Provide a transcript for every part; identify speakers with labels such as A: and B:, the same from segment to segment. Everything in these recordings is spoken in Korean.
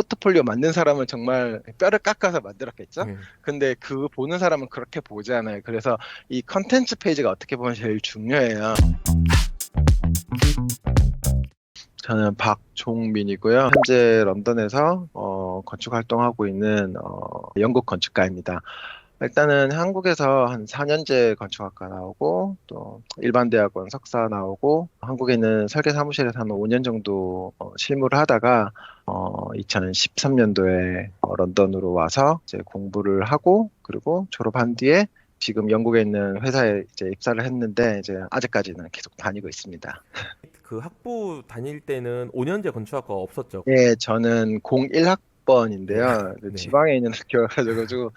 A: 포트폴리오 만든 사람은 정말 뼈를 깎아서 만들었겠죠.
B: 네.
A: 근데 그 보는 사람은 그렇게 보지 않아요. 그래서 이 컨텐츠 페이지가 어떻게 보면 제일 중요해요. 저는 박종민이고요. 현재 런던에서 어, 건축 활동하고 있는 어, 영국 건축가입니다. 일단은 한국에서 한 4년제 건축학과 나오고 또 일반 대학원 석사 나오고 한국에 있는 설계 사무실에서 한 5년 정도 어, 실무를 하다가 어, 2013년도에 런던으로 와서 이제 공부를 하고 그리고 졸업한 뒤에 지금 영국에 있는 회사에 이제 입사를 했는데 이제 아직까지는 계속 다니고 있습니다.
B: 그 학부 다닐 때는 5년제 건축학과 없었죠.
A: 예, 저는 01학번인데요.
B: 네.
A: 지방에 있는 학교여가지고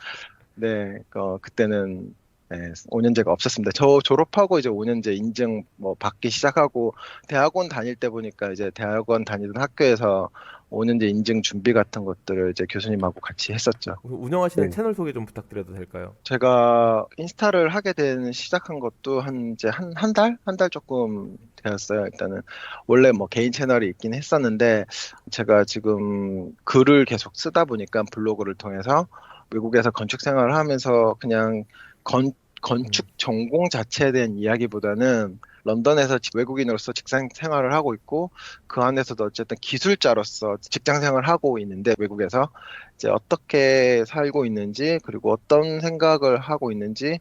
A: 네, 어, 그때는 네, 5년제가 없었습니다. 저 졸업하고 이제 5년제 인증 뭐 받기 시작하고 대학원 다닐 때 보니까 이제 대학원 다니던 학교에서 5년제 인증 준비 같은 것들을 이제 교수님하고 같이 했었죠.
B: 운영하시는
A: 네.
B: 채널 소개 좀 부탁드려도 될까요?
A: 제가 인스타를 하게 된 시작한 것도 한 이제 한 한 달? 한 달 조금 되었어요. 일단은 원래 뭐 개인 채널이 있긴 했었는데 제가 지금 글을 계속 쓰다 보니까 블로그를 통해서 외국에서 건축 생활을 하면서 그냥 건, 건축 전공 자체에 대한 이야기보다는 런던에서 지- 외국인으로서 직장 생활을 하고 있고 그 안에서도 어쨌든 기술자로서 직장 생활을 하고 있는데 외국에서 이제 어떻게 살고 있는지 그리고 어떤 생각을 하고 있는지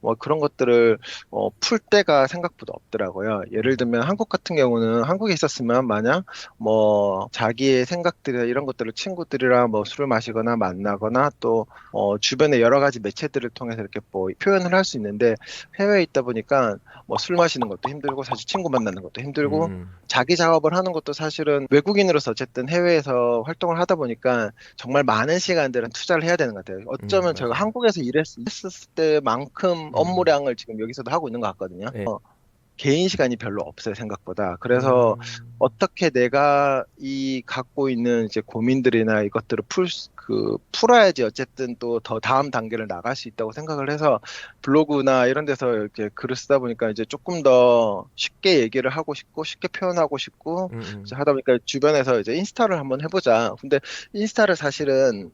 A: 뭐 그런 것들을 어, 풀 때가 생각보다 없더라고요. 예를 들면 한국 같은 경우는 한국에 있었으면 만약 뭐 자기의 생각들이나 이런 것들을 친구들이랑 뭐 술을 마시거나 만나거나 또 어, 주변의 여러 가지 매체들을 통해서 이렇게 뭐 표현을 할 수 있는데 해외에 있다 보니까 뭐 술 마시는 것도 힘들고 사실 친구 만나는 것도 힘들고
B: 음,
A: 자기 작업을 하는 것도 사실은 외국인으로서 어쨌든 해외에서 활동을 하다 보니까 정말 많은 시간들은 투자를 해야 되는 것 같아요. 어쩌면
B: 음,
A: 제가. 한국에서 일했, 을 때만큼 업무량을 지금 여기서도 하고 있는 것 같거든요.
B: 네.
A: 어, 개인 시간이 별로 없어요, 생각보다. 그래서
B: 음,
A: 어떻게 내가 이 갖고 있는 이제 고민들이나 이것들을 풀, 수- 그, 풀어야지 어쨌든 또 더 다음 단계를 나갈 수 있다고 생각을 해서 블로그나 이런 데서 이렇게 글을 쓰다 보니까 이제 조금 더 쉽게 얘기를 하고 싶고 쉽게 표현하고 싶고
B: 음, 음.
A: 하다 보니까 주변에서 이제 인스타를 한번 해보자. 근데 인스타를 사실은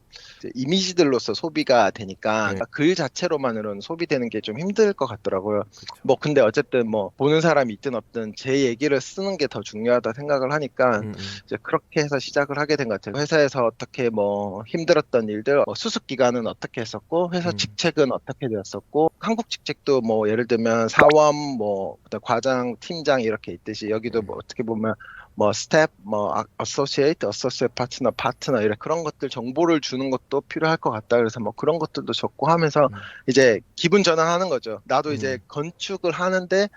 A: 이미지들로서 소비가 되니까
B: 네.
A: 글 자체로만으로는 소비되는 게 좀 힘들 것 같더라고요.
B: 그쵸.
A: 뭐 근데 어쨌든 뭐 보는 사람이 있든 없든 제 얘기를 쓰는 게 더 중요하다 생각을 하니까
B: 음, 음.
A: 이제 그렇게 해서 시작을 하게 된 것 같아요. 회사에서 어떻게 뭐 힘들었던 일들, 뭐 수습 기간은 어떻게 했었고, 회사
B: 음.
A: 직책은 어떻게 되었었고, 한국 직책도 뭐 예를 들면 사원, 뭐 과장, 팀장 이렇게 있듯이 여기도 뭐 어떻게 보면 뭐 스텝, 뭐 어소시에이트, 어소시에이트 파트너, 파트너 이런 그런 것들 정보를 주는 것도 필요할 것 같다. 그래서 뭐 그런 것들도 적고 하면서
B: 음.
A: 이제 기분 전환하는 거죠. 나도 이제
B: 음.
A: 건축을 하는데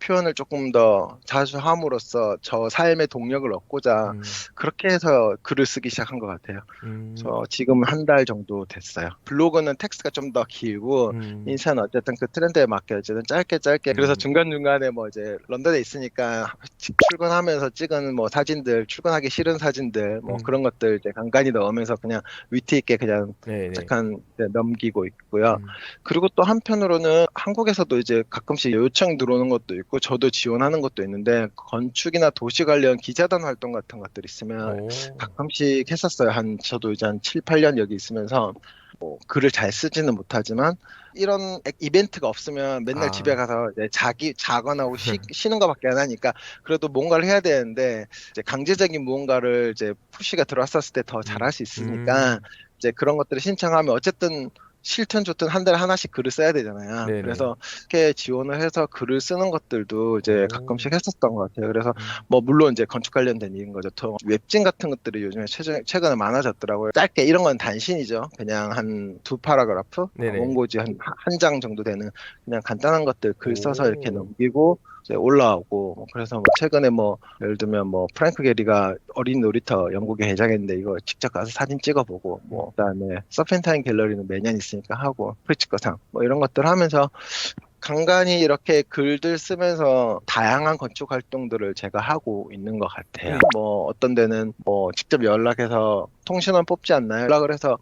A: 표현을 조금 더 자주 함으로써 저 삶의 동력을 얻고자
B: 음,
A: 그렇게 해서 글을 쓰기 시작한 것 같아요.
B: 음,
A: 저 지금 한 달 정도 됐어요. 블로그는 텍스트가 좀 더 길고
B: 음.
A: 인스타는 어쨌든 그 트렌드에 맞게 어쨌든 짧게 짧게 그래서
B: 음.
A: 중간 중간에 뭐 이제 런던에 있으니까 출근하면서 찍은 뭐 사진들 출근하기 싫은 사진들 뭐
B: 음.
A: 그런 것들 이제 간간히 넣으면서 그냥 위트 있게 그냥
B: 네, 네.
A: 잠깐 넘기고 있고요.
B: 음.
A: 그리고 또 한편으로는 한국에서도 이제 가끔씩 요청 들어오는 것도 있고 저도 지원하는 것도 있는데 건축이나 도시 관련 기자단 활동 같은 것들 있으면
B: 오.
A: 가끔씩 했었어요. 한 저도 이제 한 7, 8년 여기 있으면서 뭐 글을 잘 쓰지는 못하지만 이런 액- 이벤트가 없으면 맨날
B: 아.
A: 집에 가서 자기 자거나 쉬, 쉬는 것밖에 안 하니까 그래도 뭔가를 해야 되는데 이제 강제적인 무언가를 이제 푸시가 들어왔었을 때 더 잘할 수 있으니까
B: 음.
A: 이제 그런 것들을 신청하면 어쨌든 싫든 좋든 한 달에 하나씩 글을 써야 되잖아요.
B: 네네.
A: 그래서 이렇게 지원을 해서 글을 쓰는 것들도 이제
B: 오.
A: 가끔씩 했었던 것 같아요. 그래서
B: 음.
A: 뭐 물론 이제 건축 관련된 일인 거죠. 또 웹진 같은 것들이 요즘에 최근, 최근에 많아졌더라고요. 짧게 이런 건 단신이죠. 그냥 한 두 파라그라프
B: 네네.
A: 원고지 한 한 장 정도 되는 그냥 간단한 것들 글 써서
B: 오.
A: 이렇게 넘기고 이제 올라오고 뭐 그래서 뭐 최근에 뭐 예를 들면 뭐 프랭크 게리가 어린 놀이터 영국에 개장했는데 이거 직접 가서 사진 찍어보고 뭐 그다음에 서펜타인 갤러리는 매년 있으니까 하고 프리츠커상 뭐 이런 것들 하면서 간간히 이렇게 글들 쓰면서 다양한 건축 활동들을 제가 하고 있는 것 같아요.
B: 음.
A: 뭐 어떤 데는 뭐 직접 연락해서 통신원 뽑지 않나요? 연락을 해서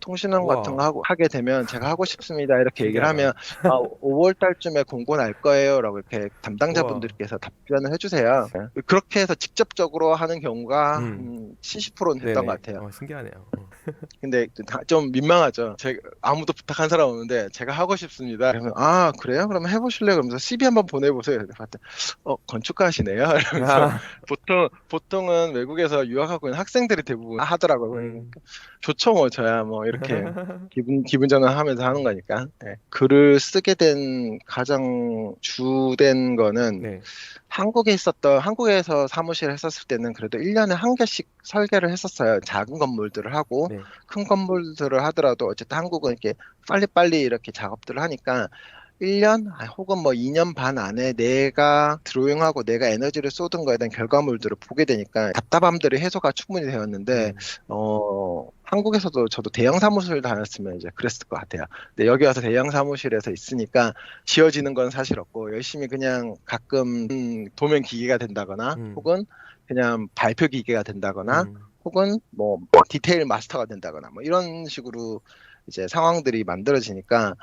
A: 통신원
B: 우와.
A: 같은 거 하고 하게 되면 제가 하고 싶습니다 이렇게 얘기를. 하면 아, 5월 달쯤에 공고 날 거예요 라고 이렇게 담당자분들께서 답변을 해주세요. 네. 그렇게 해서 직접적으로 하는 경우가
B: 음.
A: 한 70%는 됐던
B: 네네.
A: 것 같아요.
B: 어, 신기하네요. 어.
A: 근데 다- 좀 민망하죠. 제가 아무도 부탁한 사람 없는데 제가 하고 싶습니다. 그러면 아 그래요? 그러면 해보실래요? 그러면서 CV 한번 보내보세요. 그래서 봤더니 어 건축가시네요. 이러면서
B: 아,
A: 보통 보통은 외국에서 유학하고 있는 학생들이 대부분 하더라고요.
B: 음.
A: 좋죠 뭐 저야 뭐 이렇게 기분 기분 전환하면서 하는 거니까. 네. 글을 쓰게 된 가장 주된 거는
B: 네.
A: 한국에 있었던 한국에서 사무실 했었을 때는 그래도 1년에 한 개씩 설계를 했었어요. 작은 건물들을 하고
B: 네.
A: 큰 건물들을 하더라도 어쨌든 한국은 이렇게 빨리빨리 이렇게 작업들을 하니까 1년 아, 혹은 뭐 2년 반 안에 내가 드로잉하고 내가 에너지를 쏟은 거에 대한 결과물들을 보게 되니까 답답함들이 해소가 충분히 되었는데
B: 음.
A: 어, 한국에서도 저도 대형 사무실 다녔으면 이제 그랬을 것 같아요. 근데 여기 와서 대형 사무실에서 있으니까 지어지는 건 사실 없고 열심히 그냥 가끔 음, 도면 기계가 된다거나
B: 음.
A: 혹은 그냥 발표 기계가 된다거나
B: 음.
A: 혹은 뭐 디테일 마스터가 된다거나 뭐 이런 식으로 이제 상황들이 만들어지니까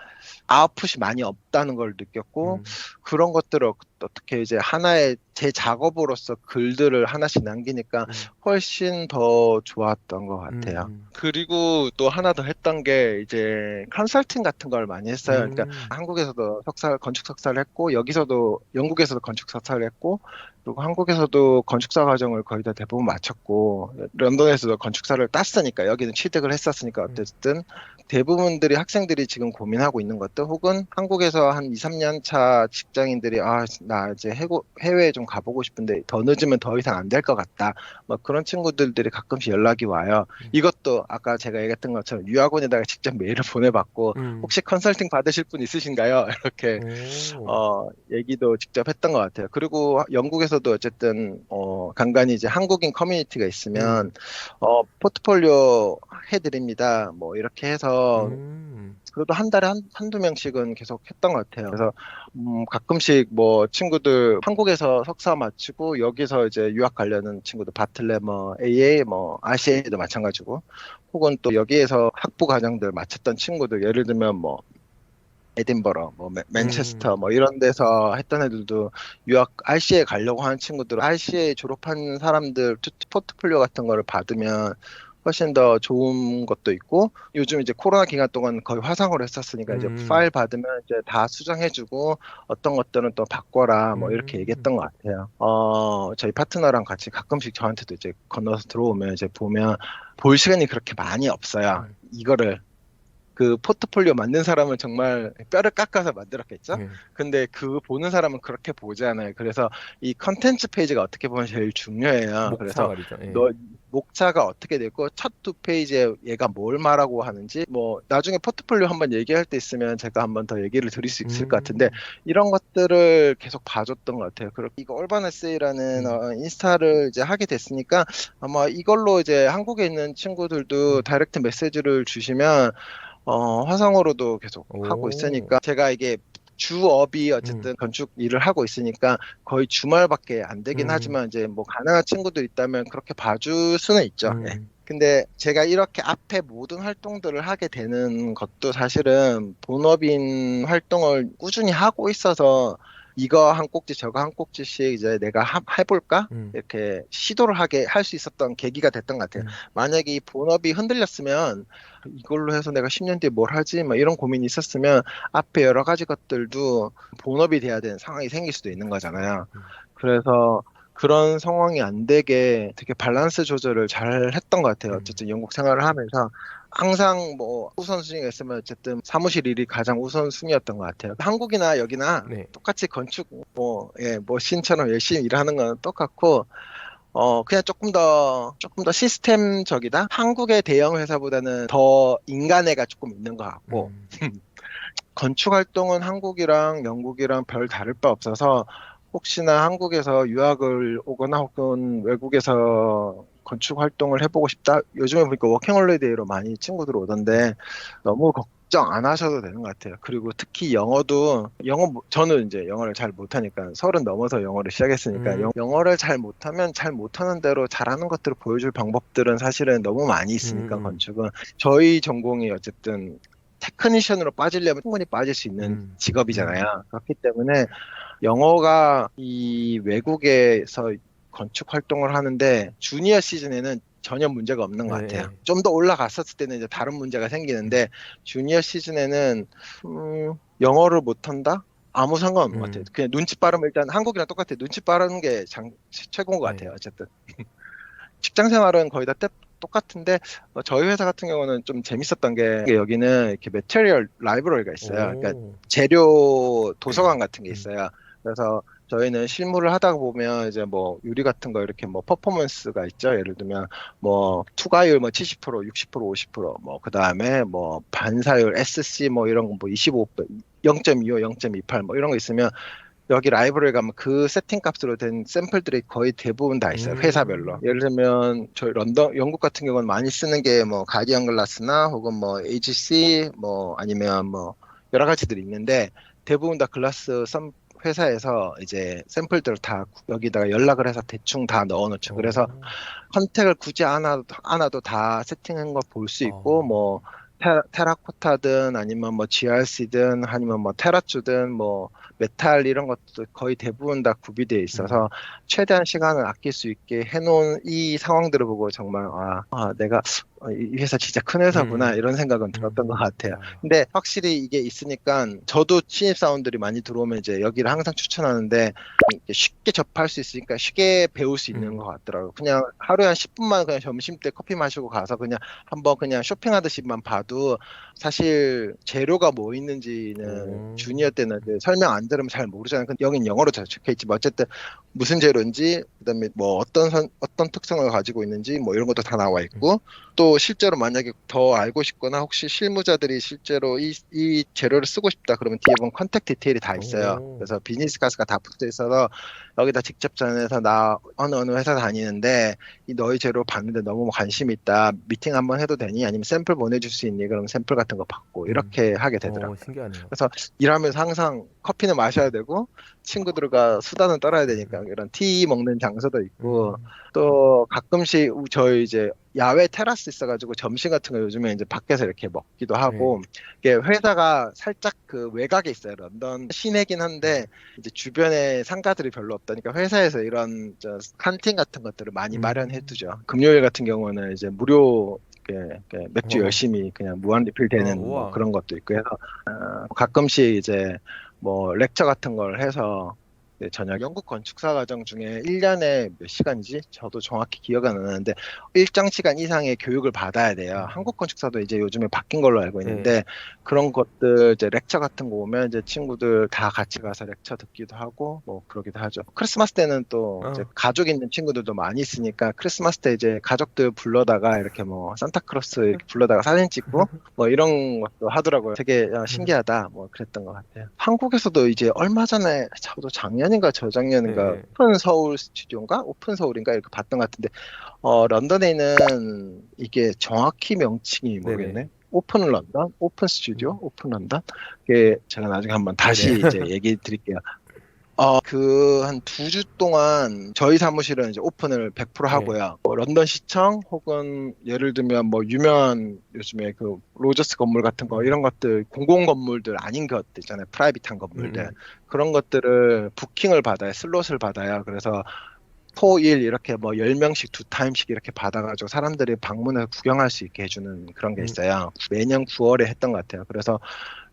A: 아웃풋이 많이 없다는 걸 느꼈고
B: 음.
A: 그런 것들을 어떻게 이제 하나의 제 작업으로서 글들을 하나씩 남기니까
B: 음.
A: 훨씬 더 좋았던 것 같아요.
B: 음.
A: 그리고 또 하나 더 했던 게 이제 컨설팅 같은 걸 많이 했어요. 그러니까
B: 음.
A: 한국에서도 석사 건축 석사를 했고 여기서도 영국에서도 건축 석사를 했고 그리고 한국에서도 건축사 과정을 거의 다 대부분 마쳤고 런던에서도 건축사를 땄으니까 여기는 취득을 했었으니까 어쨌든 대부분들이 학생들이 지금 고민하고 있는 것들 혹은 한국에서 한 2, 3년 차 직장인들이 아나 이제 해고, 해외에 좀 가보고 싶은데 더 늦으면 더 이상 안 될 것 같다. 뭐 그런 친구들이 가끔씩 연락이 와요.
B: 음.
A: 이것도 아까 제가 얘기했던 것처럼 유학원에다가 직접 메일을 보내봤고
B: 음.
A: 혹시 컨설팅 받으실 분 있으신가요? 이렇게
B: 오.
A: 어, 얘기도 직접 했던 것 같아요. 그리고 영국에서도 어쨌든, 어, 간간히 이제 한국인 커뮤니티가 있으면, 어, 포트폴리오 해드립니다. 뭐, 이렇게 해서,
B: 음.
A: 그래도 한 달에 한, 한두 명씩은 계속 했던 것 같아요. 그래서, 음, 가끔씩 뭐, 친구들, 한국에서 석사 마치고, 여기서 이제 유학 가려는 친구들, 바틀레, 뭐, AA, 뭐, RCA도 마찬가지고, 혹은 또 여기에서 학부 과정들 마쳤던 친구들, 예를 들면 뭐, 에딘버러, 뭐 맨- 맨체스터, 뭐 이런 데서 했던 애들도 유학 RC에 가려고 하는 친구들, RC에 졸업한 사람들 투- 포트폴리오 같은 거를 받으면 훨씬 더 좋은 것도 있고 요즘 이제 코로나 기간 동안 거의 화상으로 했었으니까 이제
B: 음.
A: 파일 받으면 이제 다 수정해주고 어떤 것들은 또 바꿔라 뭐 이렇게
B: 음.
A: 얘기했던 것 같아요. 어 저희 파트너랑 같이 가끔씩 저한테도 이제 건너서 들어오면 이제 보면 볼 시간이 그렇게 많이 없어요.
B: 음.
A: 이거를 그 포트폴리오 만든 사람은 정말 뼈를 깎아서 만들었겠죠?
B: 네.
A: 근데 그 보는 사람은 그렇게 보지 않아요. 그래서 이 컨텐츠 페이지가 어떻게 보면 제일 중요해요.
B: 목차
A: 아, 그래서.
B: 예.
A: 너 목차가 어떻게 되고 첫 두 페이지에 얘가 뭘 말하고 하는지 뭐 나중에 포트폴리오 한번 얘기할 때 있으면 제가 한번 더 얘기를 드릴 수 있을 것
B: 음.
A: 같은데 이런 것들을 계속 봐줬던 것 같아요. 그리고 이거 얼반 에세이라는
B: 음.
A: 어, 인스타를 이제 하게 됐으니까 아마 이걸로 이제 한국에 있는 친구들도
B: 음.
A: 다이렉트 메시지를 주시면 어, 화상으로도 계속 하고
B: 오.
A: 있으니까 제가 이게 주업이 어쨌든 건축 일을 하고 있으니까 거의 주말밖에 안 되긴
B: 음.
A: 하지만 이제 뭐 가능한 친구들 있다면 그렇게 봐줄 수는 있죠.
B: 음.
A: 예. 근데 제가 이렇게 앞에 모든 활동들을 하게 되는 것도 사실은 본업인 활동을 꾸준히 하고 있어서 이거 한 꼭지 저거 한 꼭지씩 이제 내가 하- 해볼까
B: 음.
A: 이렇게 시도를 하게 할 수 있었던 계기가 됐던 것 같아요.
B: 음.
A: 만약에 이 본업이 흔들렸으면 이걸로 해서 내가 10년 뒤에 뭘 하지? 막 이런 고민이 있었으면 앞에 여러 가지 것들도 본업이 돼야 되는 상황이 생길 수도 있는 거잖아요.
B: 음.
A: 그래서 그런 상황이 안 되게 되게 밸런스 조절을 잘 했던 것 같아요.
B: 음.
A: 어쨌든 영국 생활을 하면서 항상 뭐 우선순위가 있으면 어쨌든 사무실 일이 가장 우선순위였던 것 같아요. 한국이나 여기나
B: 네.
A: 똑같이 건축 뭐, 예, 뭐 신처럼 열심히 일하는 건 똑같고 어, 그냥 조금 더, 조금 더 시스템적이다? 한국의 대형 회사보다는 더 인간애가 조금 있는 것 같고,
B: 음.
A: 건축 활동은 한국이랑 영국이랑 별 다를 바 없어서, 혹시나 한국에서 유학을 오거나 혹은 외국에서 건축 활동을 해보고 싶다? 요즘에 보니까 워킹홀리데이로 많이 친구들 오던데, 너무 걱- 걱정 안 하셔도 되는 것 같아요. 그리고 특히 영어도 영어 뭐- 저는 이제 영어를 잘 못하니까 서른 넘어서 영어를 시작했으니까
B: 음.
A: 영- 영어를 잘 못하면 잘 못하는 대로 잘하는 것들을 보여줄 방법들은 사실은 너무 많이 있으니까
B: 음.
A: 건축은 저희 전공이 어쨌든 테크니션으로 빠지려면 충분히 빠질 수 있는
B: 음.
A: 직업이잖아요. 그렇기 때문에 영어가 이 외국에서 건축 활동을 하는데 주니어 시즌에는 전혀 문제가 없는 것
B: 네.
A: 같아요. 좀 더 올라갔었을 때는 이제 다른 문제가 생기는데 주니어 시즌에는 음, 영어를 못한다? 아무 상관없는 것
B: 음.
A: 같아요. 그냥 눈치 빠르면 일단 한국이랑 똑같아요. 눈치 빠르는 게 장, 최고인 것
B: 네.
A: 같아요. 어쨌든 직장 생활은 거의 다 때- 똑같은데 어, 저희 회사 같은 경우는 좀 재밌었던 게 여기는 이렇게 매테리얼 라이브러리가 있어요. 그러니까
B: 오.
A: 재료 도서관 같은 게
B: 음.
A: 있어요. 그래서 저희는 실무를 하다 보면 이제 뭐 유리 같은 거 이렇게 뭐 퍼포먼스가 있죠. 예를 들면 뭐 투과율 뭐 70%, 60%, 50%뭐 그다음에 뭐 반사율 SC 뭐 이런 거 뭐 25, 0.25, 0.28 뭐 이런 거 있으면 여기 라이브러리 가면 그 세팅 값으로 된 샘플들이 거의 대부분 다 있어요.
B: 음.
A: 회사별로. 예를 들면 저희 런던 영국 같은 경우는 많이 쓰는 게 뭐 가디언 글라스나 혹은 뭐 AGC 뭐 아니면 뭐 여러 가지들이 있는데 대부분 다 글라스 썸 회사에서 이제 샘플들을 다 여기다가 연락을 해서 대충 다 넣어놓죠. 그래서
B: 오.
A: 컨택을 굳이 안 하도, 안 하도 다 세팅한 거 볼 수 있고
B: 어.
A: 뭐 테, 테라 코타든 아니면 뭐 GRC든 아니면 뭐 테라주든 뭐 메탈 이런 것도 거의 대부분 다 구비되어 있어서 최대한 시간을 아낄 수 있게 해놓은 이 상황들을 보고 정말 아, 아, 내가 어, 이 회사 진짜 큰 회사구나
B: 음.
A: 이런 생각은 들었던
B: 음.
A: 것 같아요.
B: 아.
A: 근데 확실히 이게 있으니까 저도 신입 사원들이 많이 들어오면 이제 여기를 항상 추천하는데 쉽게 접할 수 있으니까 쉽게 배울 수 있는
B: 음.
A: 것 같더라고요. 그냥 하루에 한 10분만 그냥 점심 때 커피 마시고 가서 그냥 한번 그냥 쇼핑하듯이만 봐도 사실 재료가 뭐 있는지는
B: 음.
A: 주니어 때는 설명 안 들으면 잘 모르잖아요. 근데 여긴 영어로 다 적혀 있지만 어쨌든 무슨 재료인지 그다음에 뭐 어떤 선, 어떤 특성을 가지고 있는지 뭐 이런 것도 다 나와 있고 또 실제로 만약에 더 알고 싶거나 혹시 실무자들이 실제로 이, 이 재료를 쓰고 싶다 그러면 뒤에 보면 컨택 디테일이 다 있어요.
B: 오.
A: 그래서 비즈니스 카스가 다 붙어 있어서 여기다 직접 전해서 나 어느 어느 회사 다니는데 이 너희 재료 봤는데 너무 관심 있다. 미팅 한번 해도 되니? 아니면 샘플 보내줄 수 있니? 그럼 샘플 같은 거 받고 이렇게 하게 되더라고요.
B: 어, 신기하네요.
A: 일하면서 항상 커피는 마셔야 되고 친구들과 수다는 떨어야 되니까 이런 티 먹는 장소도 있고
B: 음.
A: 또 가끔씩 우- 저희 이제 야외 테라스 있어가지고 점심 같은 거 요즘에 이제 밖에서 이렇게 먹기도 하고 이게 회사가 살짝 그 외곽에 있어요. 런던 시내긴 한데 이제 주변에 상가들이 별로 없다니까 회사에서 이런 저 칸틴 같은 것들을 많이
B: 음.
A: 마련해 두죠. 금요일 같은 경우는 이제 무료 이렇게 맥주
B: 어.
A: 열심히 그냥 무한 리필 되는
B: 어,
A: 뭐. 그런 것도 있고 해서 어, 가끔씩 이제 뭐 렉처 같은 걸 해서 네, 저녁 영국 건축사 과정 중에 1년에 몇 시간이지? 저도 정확히 기억은 안 나는데 일정 시간 이상의 교육을 받아야 돼요.
B: 음.
A: 한국 건축사도 이제 요즘에 바뀐 걸로 알고 있는데 그런 것들 이제 렉처 같은 거 오면 이제 친구들 다 같이 가서 렉처 듣기도 하고 뭐 그러기도 하죠. 크리스마스 때는 또
B: 어.
A: 가족 있는 친구들도 많이 있으니까 크리스마스 때 이제 가족들 불러다가 이렇게 뭐 산타크로스 이렇게 불러다가 사진 찍고 뭐 이런 것도 하더라고요. 되게 야, 신기하다 뭐 그랬던 것 같아요. 한국에서도 이제 얼마 전에 저도 작년 인가 저작년인가
B: 네.
A: 오픈 서울 스튜디오인가 오픈 서울인가 이렇게 봤던 것 같은데 어 런던에 있는 이게 정확히 명칭이 모르겠네.
B: 네네.
A: 오픈 런던, 오픈 스튜디오, 오픈 런던. 이게 제가 나중에 한번 다시
B: 네네.
A: 이제 얘기 드릴게요. 어, 그, 한 두 주 동안 저희 사무실은 이제 오픈을 100%
B: 네.
A: 하고요. 뭐 런던 시청 혹은 예를 들면 뭐 유명한 요즘에 그 로저스 건물 같은 거 이런 것들 공공 건물들 아닌 것들 있잖아요. 프라이빗한 건물들.
B: 음.
A: 그런 것들을 부킹을 받아요. 슬롯을 받아요. 그래서 토일 이렇게 뭐 10명씩 두 타임씩 이렇게 받아가지고 사람들이 방문해서 구경할 수 있게 해주는 그런 게
B: 음.
A: 있어요. 매년 9월에 했던 것 같아요. 그래서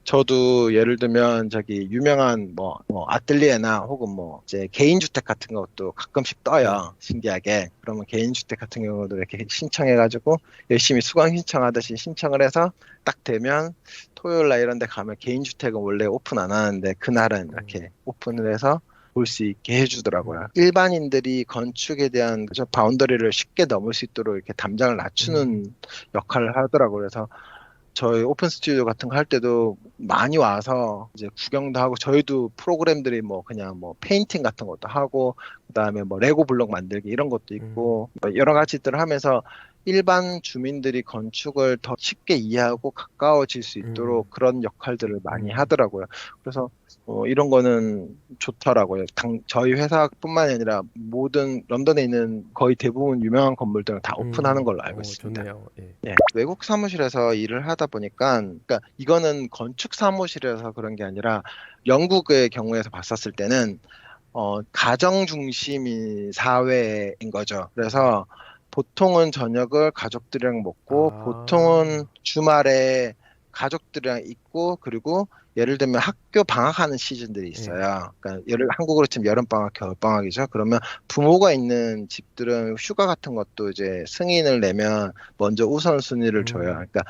A: 저도 예를 들면 저기 유명한 뭐, 뭐 아틀리에나 혹은 뭐 이제 개인 주택 같은 것도 가끔씩 떠요. 신기하게. 그러면 개인 주택 같은 경우도 이렇게 신청해가지고 열심히 수강 신청하듯이 신청을 해서 딱 되면 토요일 날 이런 데 가면 개인 주택은 원래 오픈 안 하는데 그날은 이렇게 오픈을 해서 볼 수 있게 해주더라고요. 일반인들이 건축에 대한 저 바운더리를 쉽게 넘을 수 있도록 이렇게 담장을 낮추는 역할을 하더라고요. 그래서 저희 오픈 스튜디오 같은 거 할 때도 많이 와서 이제 구경도 하고 저희도 프로그램들이 뭐 그냥 뭐 페인팅 같은 것도 하고 그다음에 뭐 레고 블록 만들기 이런 것도 있고 뭐 여러 가지들을 하면서 일반 주민들이 건축을 더 쉽게 이해하고 가까워질 수 있도록
B: 음.
A: 그런 역할들을 많이
B: 음.
A: 하더라고요. 그래서 어, 이런 거는 좋더라고요. 당, 저희 회사뿐만 아니라 모든 런던에 있는 거의 대부분 유명한 건물들은 다 오픈하는
B: 음,
A: 걸로 알고
B: 어,
A: 있습니다.
B: 좋네요. 예.
A: 예, 외국 사무실에서 일을 하다 보니까, 그러니까 이거는 건축 사무실에서 그런 게 아니라 영국의 경우에서 봤었을 때는 어, 가정 중심인 사회인 거죠. 그래서 보통은 저녁을 가족들이랑 먹고
B: 아.
A: 보통은 주말에 가족들이랑 있고 그리고 예를 들면 학교 방학하는 시즌들이 있어요. 그러니까 예를 한국으로 치면 여름 방학, 겨울 방학이죠. 그러면 부모가 있는 집들은 휴가 같은 것도 이제 승인을 내면 먼저 우선 순위를
B: 음.
A: 줘요. 그러니까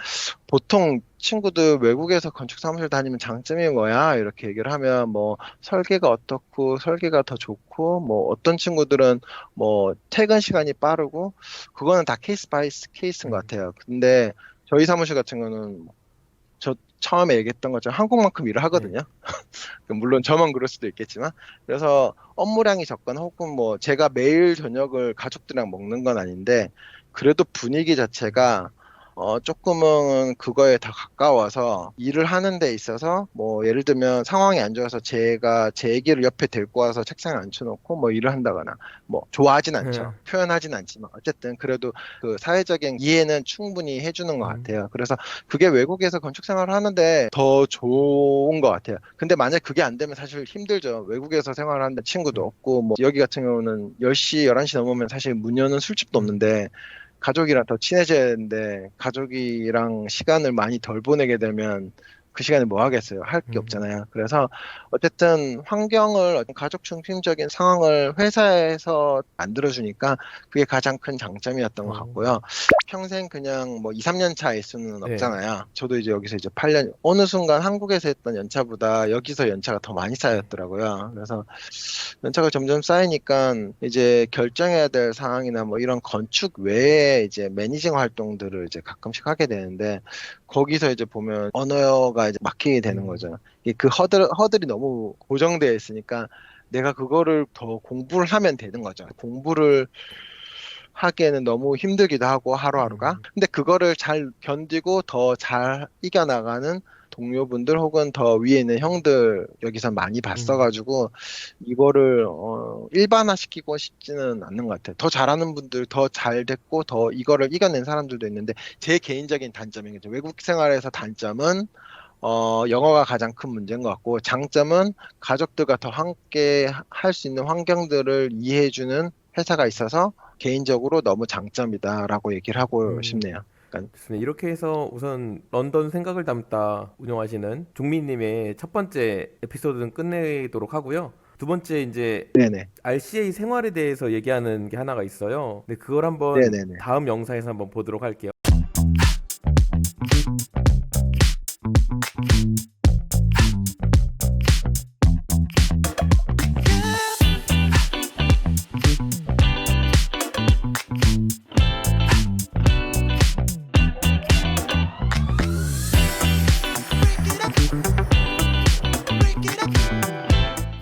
A: 보통 친구들 외국에서 건축 사무실 다니면 장점이 뭐야? 이렇게 얘기를 하면 뭐 설계가 어떻고 설계가 더 좋고 뭐 어떤 친구들은 뭐 퇴근 시간이 빠르고 그거는 다 케이스 바이 케이스인 것
B: 음.
A: 같아요. 근데 저희 사무실 같은 거는 저 처음에 얘기했던 것처럼 한국만큼 일을 하거든요. 물론 저만 그럴 수도 있겠지만 그래서 업무량이 적거나 혹은 뭐 제가 매일 저녁을 가족들이랑 먹는 건 아닌데 그래도 분위기 자체가 어 조금은 그거에 더 가까워서 일을 하는 데 있어서 뭐 예를 들면 상황이 안 좋아서 제가 제 얘기를 옆에 데리고 와서 책상에 앉혀놓고 뭐 일을 한다거나 뭐 좋아하진 않죠.
B: 음.
A: 표현하진 않지만 어쨌든 그래도 그 사회적인 이해는 충분히 해주는 것
B: 음.
A: 같아요. 그래서 그게 외국에서 건축 생활을 하는데 더 좋은 것 같아요. 근데 만약 그게 안 되면 사실 힘들죠. 외국에서 생활을 하는데 친구도
B: 음.
A: 없고, 뭐 여기 같은 경우는 10시, 11시 넘으면 사실 문 여는 술집도 없는데 가족이랑 더 친해져야 되는데 가족이랑 시간을 많이 덜 보내게 되면 그 시간에 뭐 하겠어요? 할게
B: 음.
A: 없잖아요. 그래서 어쨌든 환경을 가족 중심적인 상황을 회사에서 만들어주니까 그게 가장 큰 장점이었던 것
B: 어.
A: 같고요. 평생 그냥 뭐 2, 3년 차일 수는
B: 네.
A: 없잖아요. 저도 이제 여기서 이제 8년, 어느 순간 한국에서 했던 연차보다 여기서 연차가 더 많이 쌓였더라고요. 그래서 연차가 점점 쌓이니까 이제 결정해야 될 사항이나 뭐 이런 건축 외에 이제 매니징 활동들을 이제 가끔씩 하게 되는데 거기서 이제 보면 언어가 이제 막히게 되는
B: 음.
A: 거죠. 그 허들, 허들이 너무 고정되어 있으니까 내가 그거를 더 공부를 하면 되는 거죠. 공부를 하기에는 너무 힘들기도 하고 하루하루가.
B: 음.
A: 근데 그거를 잘 견디고 더 잘 이겨나가는 동료분들 혹은 더 위에 있는 형들 여기서 많이 봤어가지고 이거를 어, 일반화시키고 싶지는 않는 것 같아요. 더 잘하는 분들 더 잘 됐고 더 이거를 이겨낸 사람들도 있는데 제 개인적인 단점인 거죠. 외국 생활에서 단점은 어, 영어가 가장 큰 문제인 것 같고 장점은 가족들과 더 함께 할 수 있는 환경들을 이해해주는 회사가 있어서 개인적으로 너무 장점이다라고 얘기를 하고
B: 음.
A: 싶네요.
B: 좋습니다. 이렇게 해서 우선 런던 생각을 담다 운영하시는 종민님의 첫 번째 에피소드는 끝내도록 하고요. 두 번째 이제
A: 네네.
B: RCA 생활에 대해서 얘기하는 게 하나가 있어요. 근데 그걸 한번
A: 네네네.
B: 다음 영상에서 한번 보도록 할게요.